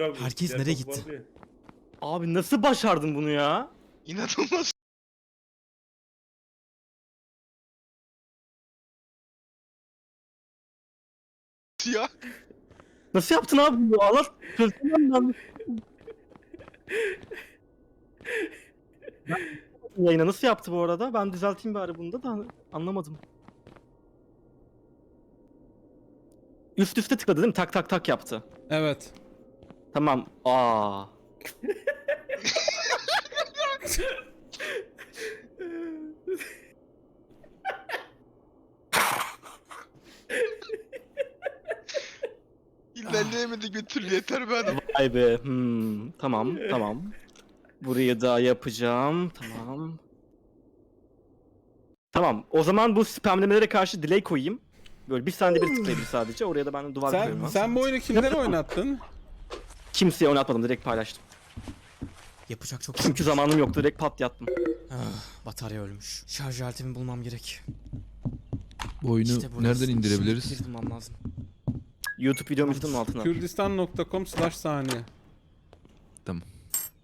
Abi, Herkes nereye gitti? ya. Abi nasıl başardın bunu ya? İnanılmaz. ya. Nasıl yaptın abi bu? Allah ben. Ben- Yayına nasıl yaptı bu arada? Ben düzelteyim bari bunu da da anlamadım. Üst üste tıkladı değil mi? Tak tak tak yaptı. Evet. Tamam. Aa. İlerleyemedik bir türlü yeter be adam. Vay be. Hmm. Tamam tamam. Burayı da yapacağım. Tamam. Tamam. O zaman bu spamlemelere karşı delay koyayım. Böyle bir saniyede bir tıklayabilir sadece. Oraya da ben duvar Sen koyuyorum. sen bu oyunu kimden oynattın? Kimseye oynatmadım. Direkt paylaştım. Yapacak çok Çünkü zamanım yoktu. Direkt pat yattım. Ah, batarya ölmüş. Şarj aletimi bulmam gerek. Bu oyunu İşte burası. nereden indirebiliriz? Şimdi bulmam lazım. YouTube videomu izledim altına. Kürdistan.com slash saniye.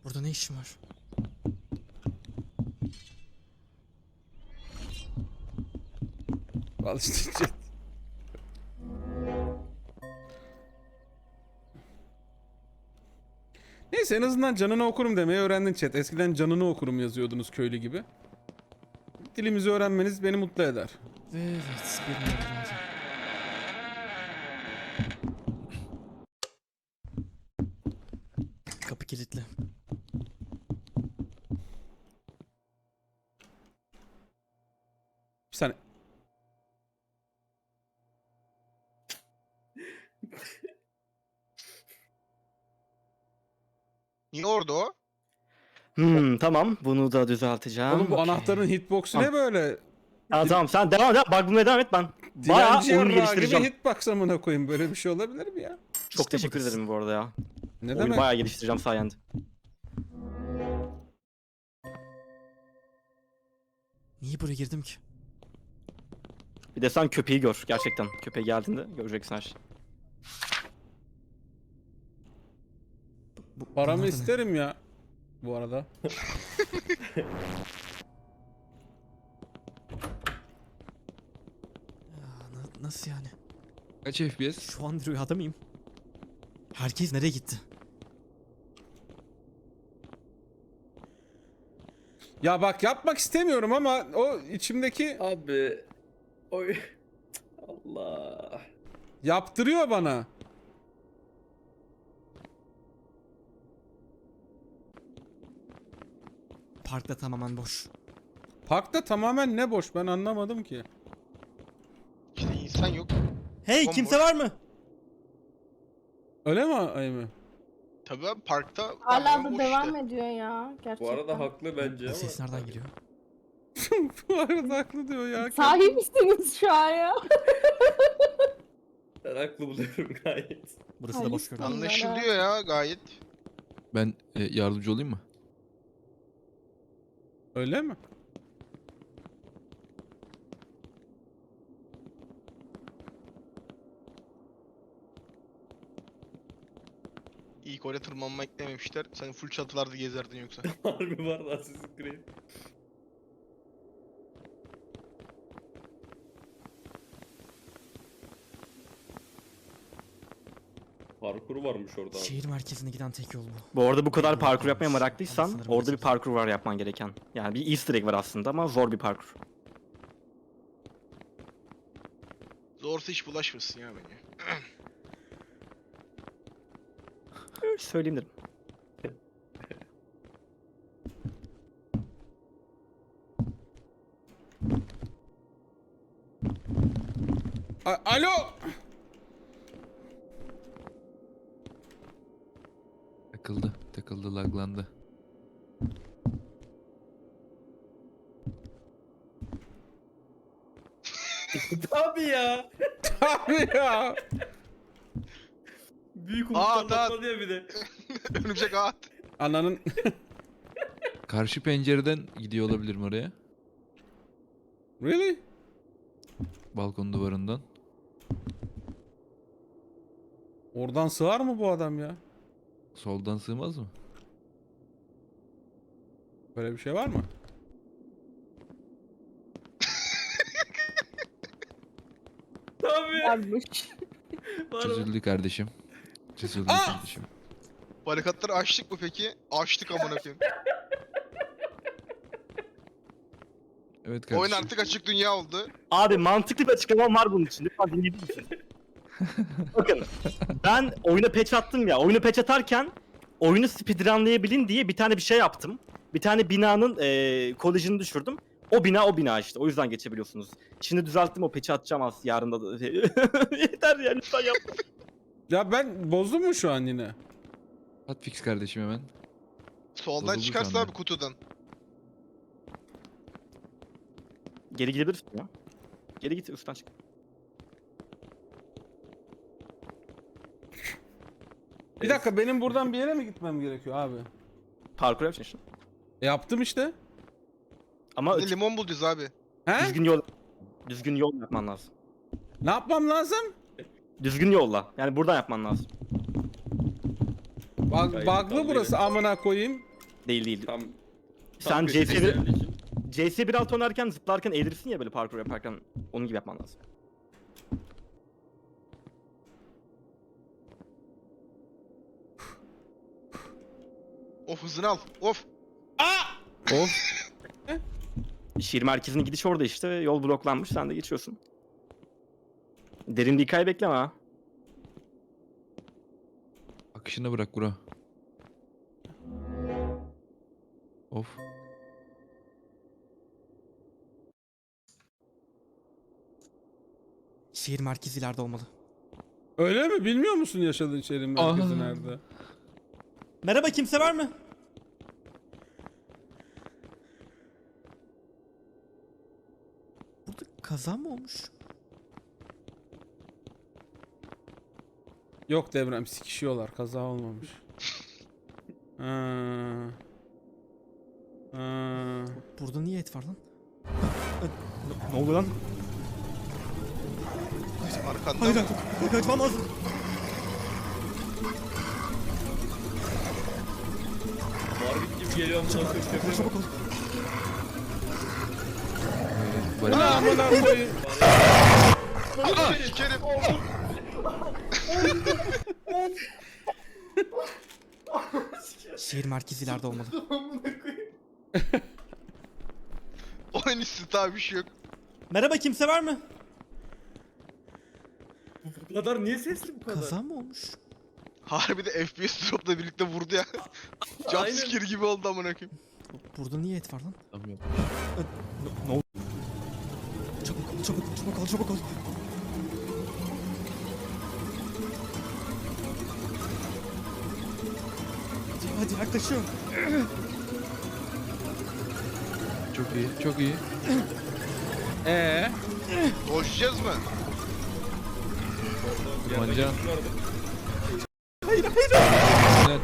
Burada ne işim var? Al işte chat. Neyse en azından canını okurum demeyi öğrendin chat. Eskiden canını okurum yazıyordunuz köylü gibi. Dilimizi öğrenmeniz beni mutlu eder. Evet, lazım. Kapı kilitli. Bir saniye. Niye orada o? Hmm, tamam. Bunu da düzelteceğim. Oğlum bu Okey. anahtarın hitbox'u ne böyle? Ha, tamam sen devam et. Bak bulmaya devam et ben. Bayağı Dilenci oyun yarrağı gibi geliştireceğim. hitbox amına koyayım. Böyle bir şey olabilir mi ya? Çok İşte teşekkür ederim bu arada ya. Ne Oyunu demek? bayağı geliştireceğim sayende. Niye buraya girdim ki? Bir de sen köpeği gör gerçekten. Köpeği geldiğinde göreceksin her şeyi. Bu, Paramı ne? isterim ya. Bu arada. Ya, na- nasıl yani? Kaç FPS? Şu an rüyada mıyım? Herkes nereye gitti? Ya bak yapmak istemiyorum ama o içimdeki Abi. Oy. Allah. yaptırıyor bana. Parkta tamamen boş. Parkta tamamen ne boş ben anlamadım ki. İşte insan yok. Hey Bomboş. kimse var mı? Öyle mi Aymi? Tabii abi parkta Hala da boş devam işte. ediyor ya gerçekten. Bu arada haklı bence Bu ama. ses nereden geliyor? Bu arada haklı diyor ya. Sahi misiniz şu an ya? Ben haklı buluyorum gayet. Burası da Hayır. boş görünüyor. Anlaşılıyor ya gayet. Ben e, yardımcı olayım mı? Öyle mi? İlk oraya tırmanma eklememişler. Sen full çatılarda gezerdin yoksa. Harbi var da Assassin's Creed. Parkuru varmış orada abi. Şehir merkezine giden tek yol bu. Bu arada bu kadar parkur yapmaya meraklıysan sanırım orada bir parkur var yapman gereken. Yani bir easter egg var aslında ama zor bir parkur. Zorsa hiç bulaşmasın ya bence. Öyle söyleyeyim dedim. A- Alo! Takıldı laglandı. Tabii ya. Abi ya! Büyük Aa, umutlar daha- patladı ya bir de. Örümcek ağat. Ananın... Karşı pencereden gidiyor olabilirim oraya. really? Balkon duvarından. Oradan sığar mı bu adam ya? Soldan sığmaz mı? Böyle bir şey var mı? Tabii. Varmış. Var mı? Çözüldü kardeşim. Çözüldü Aa! kardeşim. Barikatları açtık mı peki? Açtık amına koyayım. Evet kardeşim. Oyun artık açık dünya oldu. Abi mantıklı bir açıklamam var bunun için. Lütfen dinleyebilir misin? Bakın ben oyuna patch attım ya. Oyunu patch atarken oyunu speedrunlayabilin diye bir tane bir şey yaptım. Bir tane binanın eee kolejini düşürdüm. O bina o bina işte. O yüzden geçebiliyorsunuz. Şimdi düzelttim o patch'i atacağım az yarın da. Yeter ya lütfen yap. Ya ben bozdum mu şu an yine? Hotfix kardeşim hemen. Soldan Bozuldu çıkarsa sandım. abi kutudan. Geri gidebilirsin ya. Geri git üstten çık. Bir dakika benim buradan bir yere mi gitmem gerekiyor abi? Parkur yapacaksın. E, yaptım işte. Ama de limon bulacağız abi. He? düzgün yol düzgün yol yapman lazım. Ne yapmam lazım? Düzgün yolla. Yani buradan yapman lazım. Bak, bug'lı iddialı burası amına koyayım. Değil değil. Tam. Sen tam köşesi CS'de geldiği için. CS 1.6 oynarken zıplarken eğilirsin ya böyle parkur yaparken onun gibi yapman lazım. Of hızını al. Of. Of. Şehir merkezine gidiş orada işte yol bloklanmış sen de geçiyorsun. Derin bir hikaye bekleme ha. Akışına bırak bro. Of. Şehir merkezi ileride olmalı. Öyle mi? Bilmiyor musun yaşadığın şehrin merkezi Aha. nerede? Merhaba kimse var mı? Burada kaza mı olmuş? Yok devrem sikişiyorlar. Kaza olmamış. Ha. Ha. Burada niye et var lan? Ne oldu lan? Arkanda. Hayır hayır. Kaçmam lazım. Barbie gibi geliyor nasıl köpek. Çabuk ne amına koyayım? Aa, sikerim. Şehir merkezi ileride olmalı. Oyun üstü daha bir şey yok. Merhaba kimse var mı? Bu kadar niye sesli bu kadar? Kaza mı olmuş? Harbi de FPS dropla birlikte vurdu ya. Jumpscare gibi oldu amına koyayım. Burada niye et var lan? Tamam yok. Çabuk ol, çabuk ol, çabuk ol, çabuk ol. Hadi, hadi yaklaşıyor. Çok iyi. Çok iyi. Ee, Koşacağız mı? Kumancan. Hayır, hayır.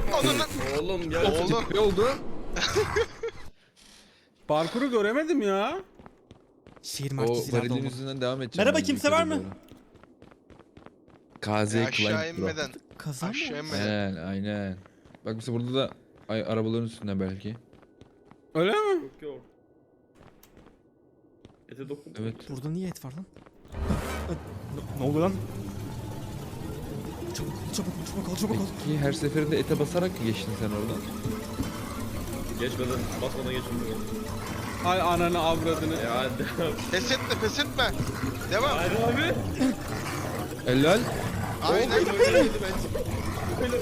Oğlum ya. Oğlum. Ne oldu? parkuru göremedim ya. Şehir O merkezi ileride varilin olmalı. yüzünden devam edeceğim. Merhaba, ben kimse yukarı var mı? doğru. KZ Aşağı Climb Pro. inmeden. Kaza mı Aşağı olmuş? inmeden. Aynen aynen. Bak mesela burada da ay, arabaların üstünden belki. Öyle mi? Yok yok. Ete dokun. Evet. Burada niye et var lan? Ne oldu lan? Çabuk ol, çabuk ol, çabuk ol, çabuk ol. Peki her seferinde ete basarak mı geçtin sen oradan? Geçmeden, basmadan geçmiyor. Ay ananı avradını. Ya devam. Pes etme pes etme. Devam. Hayır abi. Helal. Aynen. Buydu.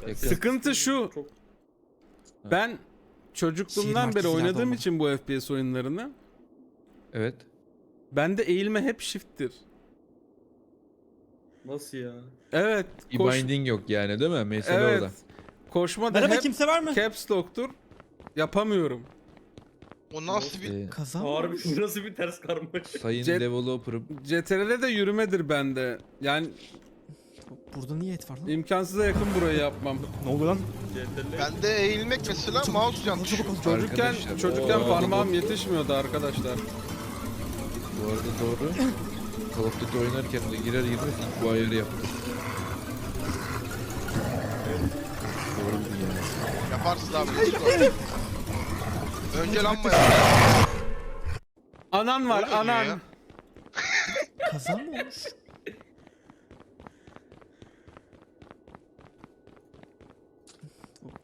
Yakın. Sıkıntı şu. Ben çocukluğumdan beri oynadığım için bu FPS oyunlarını Evet. bende eğilme hep shift'tir. nasıl ya? Evet. Koş, binding yok yani değil mi? Mesele evet. orada. Koşma da Merhaba hep kimse var mı? caps lock'tur. Yapamıyorum. O nasıl bir... Ee, Kaza mı Harbi bu nasıl bir ters karma? sayın Jet- developer'ım. CTRL'de de yürümedir bende. Yani Burada niye et var lan? imkansıza yakın burayı yapmam. Ne oldu lan? Bende eğilmek mesela mouse çabuk ol. Çocukken Arkadaşlar, çocukken oo. parmağım yetişmiyordu arkadaşlar. Bu arada doğru. Call of Duty oynarken de girer girmez ilk bu ayarı yaptım. Doğru bir yani. Yaparsın abi. Önce lamba yap. Anan var Öyle anan. ya. Kaza mı olmuş?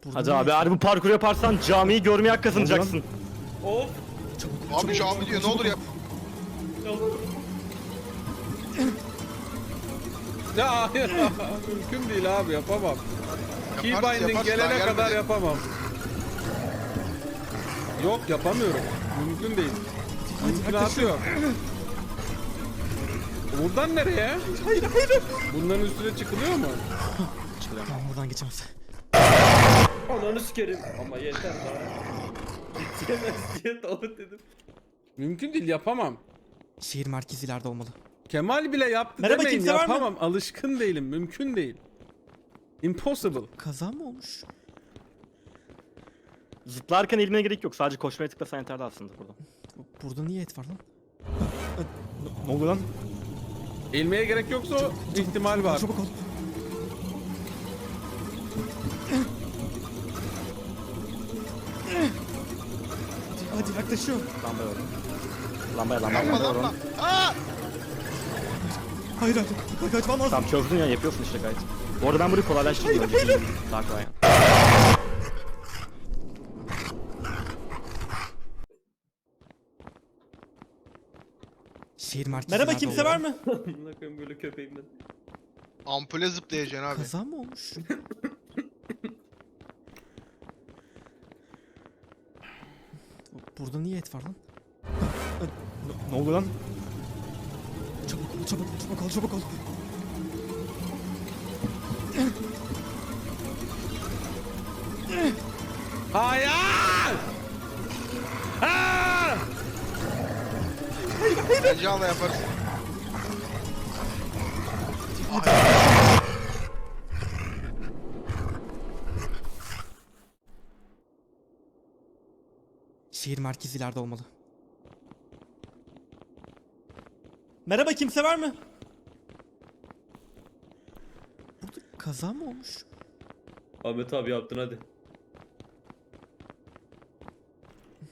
Burada Hadi niye abi eğer bu parkuru yaparsan camiyi görmeye hak kazanacaksın. Of. Abi cami diyor ne olur yap. Ya hayır. Mümkün değil abi yapamam. Keybinding gelene kadar gelmedi. yapamam. Yok yapamıyorum. Mümkün değil. Mümkünatı yok. Buradan nereye? Hayır hayır. Bunların üstüne çıkılıyor mu? Tamam buradan geçemez. Ananı sikerim. Ama yeter daha. Yetişemez diye davet dedim. Mümkün değil yapamam. Şehir merkezi ileride olmalı. Kemal bile yaptı Merhaba, demeyin kimse var mı? yapamam. Alışkın değilim. Mümkün değil. Impossible. Kaza mı olmuş? Zıplarken eğilmene gerek yok. Sadece koşmaya tıklasan yeterli aslında burada. Burada niye et var lan? Ne oluyor lan? Eğilmeye gerek yoksa o ihtimal var. Çabuk ol. Hadi, yaklaşıyor. Lambaya vurun. Lambaya lambaya Lamba lambaya lamba. vurun. Hayır hayır. Ka- Kaçmam lazım. Tamam çözdün ya yapıyorsun işte gayet. Bu arada ben burayı kolaylaştırdım. Daha kolay. Şehir merkezi Merhaba ileride kimse var mı? Amına koyayım böyle köpeğimden. Ampule zıplayacaksın abi. Kaza mı olmuş? Burada niye et var lan? Ne oluyor lan? Çabuk ol, çabuk, çabuk ol, çabuk ol. Hayır! Aa! Bence Allah yaparsın. Şehir merkezi ileride olmalı. Merhaba kimse var mı? Burada kaza mı olmuş? Ahmet abi yaptın hadi.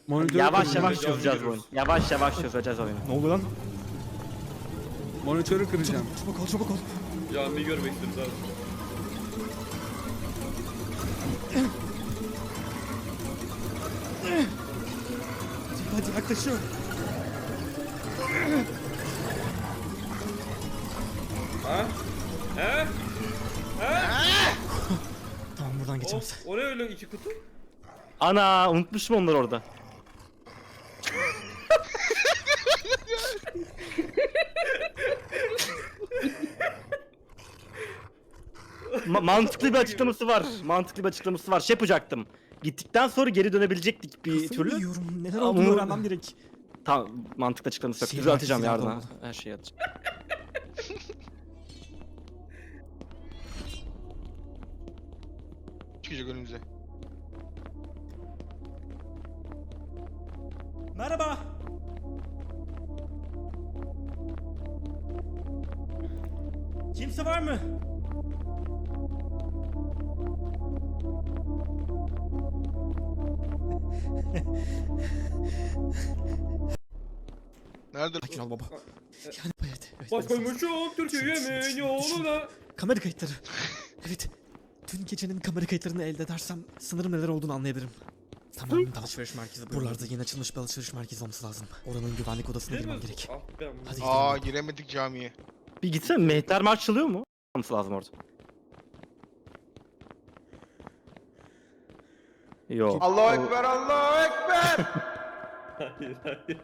Monitörü Yavaş kıracağım. yavaş çözeceğiz bu oyunu. Yavaş yavaş çözeceğiz oyunu. Ne oluyor lan? Monitörü kıracağım. Çabuk ol, çabuk ol. Camiyi görmek istiyoruz abi. Hadi yaklaşıyor. Ha? He? Tamam buradan geçemez. Of, o ne öyle iki kutu? Ana unutmuşum onları orada. Ma- mantıklı bir açıklaması var. Mantıklı bir açıklaması var. Şey yapacaktım. Gittikten sonra geri dönebilecektik bir Kafayı türlü. yiyorum. Neler Ama- olduğunu öğrenmem gerek. Tamam mantıklı açıklaması yok. Atacağım merkezlerde yarına. olmalı. Her şeyi atacağım. Çıkacak önümüze. Merhaba. Kimse var mı? Nerede? Sakin ol baba. Yani evet Baş evet. koymuşum Türkiye'min yoluna. Kamera kayıtları. Evet. Dün gecenin kamera kayıtlarını elde edersem sanırım neler olduğunu anlayabilirim. Tamam, alışveriş merkezi. Buralarda yeni açılmış bir alışveriş merkezi olması lazım. Oranın güvenlik odasına girmem gerek. Ah be amına. Hadi gidelim. Aa giremedik camiye. Bir gitsene mehter marş çalıyor mu? Olması lazım orada. Yok. Allahu Ekber, Allahu Ekber. Hayır hayır.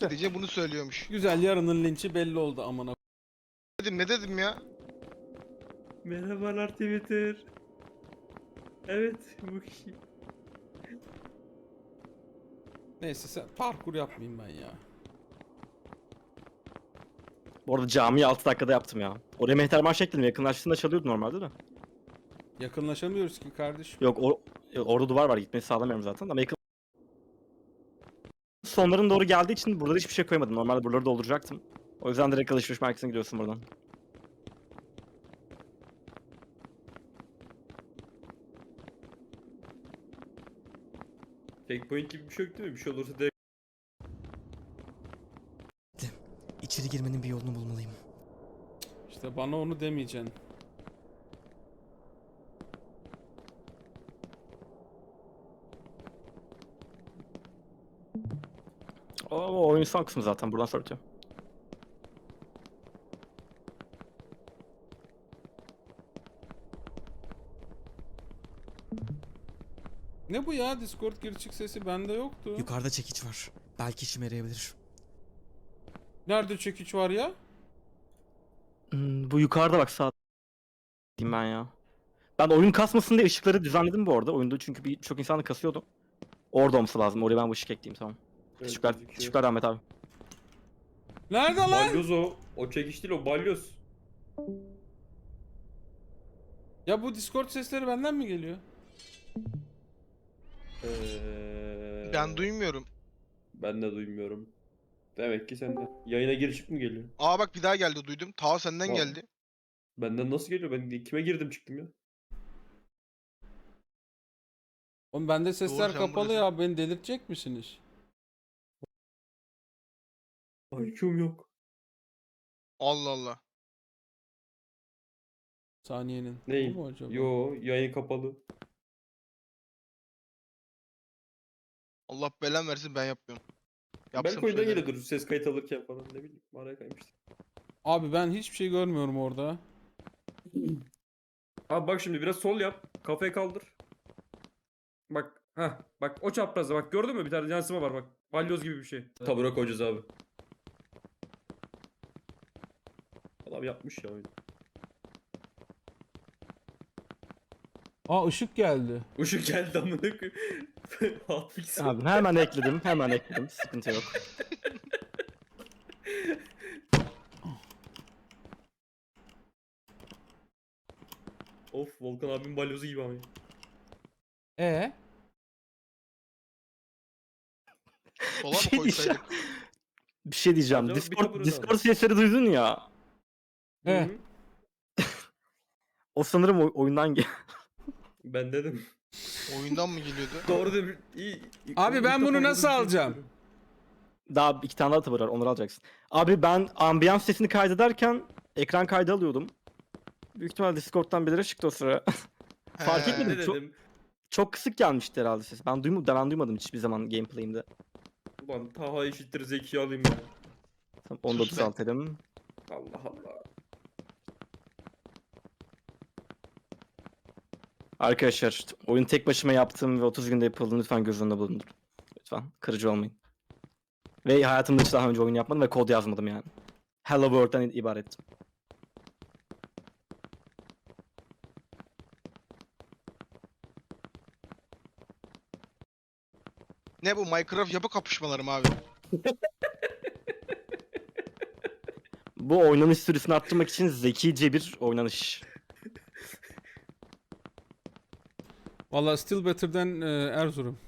Sadece bunu söylüyormuş. Güzel yarının linçi belli oldu amına. Dedim ne dedim ya? Merhabalar Twitter. Evet bu kişi. Neyse sen parkur yapmayayım ben ya. Bu arada camiyi 6 dakikada yaptım ya. Oraya mehter marş ekledim. Yakınlaştığında çalıyordu normalde de. Yakınlaşamıyoruz ki kardeşim. Yok o, orada duvar var gitmeyi sağlamıyorum zaten ama yakın sonların doğru geldiği için burada hiçbir şey koymadım. Normalde buraları dolduracaktım. O yüzden direkt alışveriş merkezine gidiyorsun buradan. Tek point gibi bir şey yok değil mi? Bir şey olursa direkt İçeri girmenin bir yolunu bulmalıyım. İşte bana onu demeyeceksin. O, o son kısmı zaten. Buradan sonra Ne bu ya? Discord gir çık sesi bende yoktu. Yukarıda çekiç var. Belki işime yarayabilir. Nerede çekiç var ya? Hmm, bu yukarıda bak sağ diyeyim ben ya. Ben oyun kasmasın diye ışıkları düzenledim bu arada. Oyunda çünkü bir çok insan da kasıyordu. Orada olması lazım. Oraya ben bu ışık ekleyeyim tamam. Evet, Teşekkürler. gözüküyor. Teşekkürler Ahmet abi. Nerede lan? Balyoz o. O çekiç değil o balyoz. Ya bu Discord sesleri benden mi geliyor? Ee, Ben duymuyorum. Ben de duymuyorum. Demek ki senden. Yayına girişip mi geliyor? Aa bak bir daha geldi duydum. Ta senden Aa. geldi. Benden nasıl geliyor? Ben kime girdim çıktım ya? Oğlum bende sesler sen kapalı ya. Beni delirtecek misiniz? IQ'm yok. Allah Allah. Saniyenin. Bu Neyim? mu acaba? Yo yayın kapalı. Allah belan versin ben yapmıyorum. ben Yapsam oyundan söylerim. geliyordur ses kayıt alırken falan ne bileyim araya kaymıştır. Abi ben hiçbir şey görmüyorum orada. Abi bak şimdi biraz sol yap. Kafayı kaldır. Bak ha bak o çaprazda bak gördün mü bir tane yansıma var bak. Balyoz gibi bir şey. Tabura koyacağız abi. Adam yapmış ya oyunu. Aa ışık geldi. Işık geldi amına koyayım. Hotfix. Abi hemen ekledim. Hemen ekledim. Sıkıntı yok. Of Volkan abinin balyozu gibi ama. E Sola Bir mı şey koysaydık? Bir şey diyeceğim. Hocam bir Discord, Discord sesleri duydun ya. E. Hı hı. O sanırım oy- oyundan gel. Ben dedim. Oyundan mı geliyordu? Doğru. İyi. iyi- Abi ben bunu nasıl bir alacağım? Daha iki tane daha tabur var. Onları alacaksın. Abi ben ambiyans sesini kaydederken ekran kaydı alıyordum. Büyük ihtimalle Discord'dan birileri çıktı o sıra. Fark He. etmedim. Ne Çok, dedim? çok kısık gelmişti herhalde ses. Ben, duymadım, ben duymadım hiçbir zaman gameplay'imde. Ulan Taha eşittir zeki alayım ya. Tamam, Onu da Sus be. düzeltelim. Allah Allah. Arkadaşlar oyun tek başıma yaptığım ve 30 günde yapıldığını lütfen göz önünde bulundurun. Lütfen kırıcı olmayın. Ve hayatımda hiç daha önce oyun yapmadım ve kod yazmadım yani. Hello World'dan ibaret. Ne bu Minecraft yapı kapışmaları mı abi? Bu oynanış süresini arttırmak için zekice bir oynanış. Valla still better'den e, Erzurum.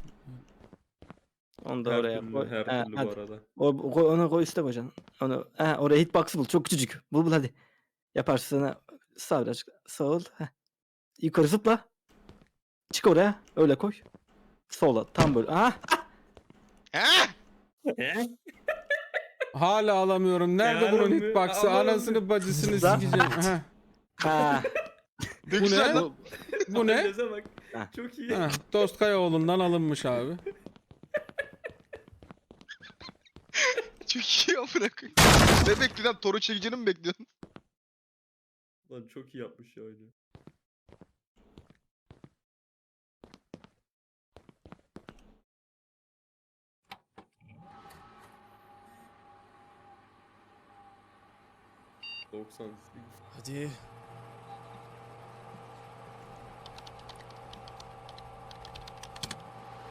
Onu da Her oraya türlü, koy. her He, türlü hadi. bu arada. O, koy- onu koy koyacaksın. Onu, he, oraya hitbox'ı bul. Çok küçücük. Bul bul hadi. Yaparsın. ha. Sağ birazcık. Sağ ol. Heh. Yukarı zıpla. Çık oraya. Öyle koy. Sola. Tam böyle. Ah! He? Hala alamıyorum. Nerede Ya bunun alamıyor, hitbox'ı? alamıyor. Anasını bacısını Zıpla. sikeceğim. Heh. Ha. Ne Bu güzel ne? lan. Bu ne? Bak. Çok iyi. Heh, Dost Kayaoğlu'ndan alınmış abi. Çok iyi amına koyayım. Ne bekliyorsun? Toru çekicini mi bekliyorsun? Lan çok iyi yapmış ya oyunu. Hadi.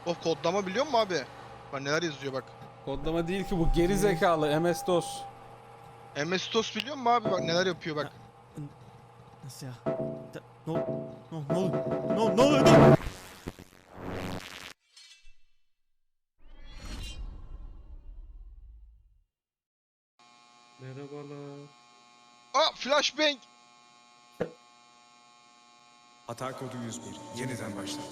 Of kodlama biliyor musun abi? Bak neler yazıyor bak. Kodlama değil ki bu geri zekalı MS-DOS. MS-DOS biliyor musun abi? Bak neler yapıyor bak. Nasıl ya? Da- Ne ol- ne ol- ne oluyor? Ne ol- Merhabalar. Aa flashbang. Hata kodu 101. Yeniden başlat.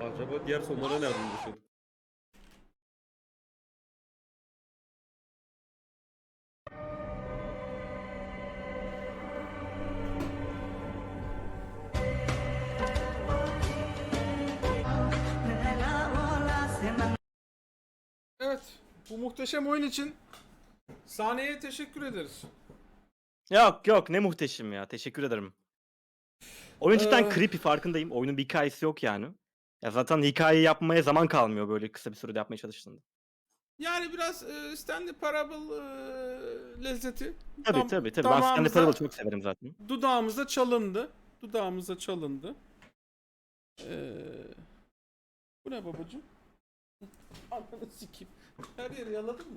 Acaba diğer sonlara nereden düşüyordu? Evet. Bu muhteşem oyun için sahneye teşekkür ederiz. Yok yok ne muhteşem ya. Teşekkür ederim. Oyun cidden Ee. creepy farkındayım. Oyunun bir hikayesi yok yani. Ya zaten hikaye yapmaya zaman kalmıyor böyle kısa bir sürede yapmaya çalıştığında. Yani biraz e, Stanley Parable e, lezzeti. Tabii Dam- tabii tabii. Ben Stanley damağımıza- Parable'ı çok severim zaten. Dudağımıza çalındı. Dudağımıza çalındı. Ee, bu ne babacığım? Ananı sikeyim. Her yeri yaladın mı?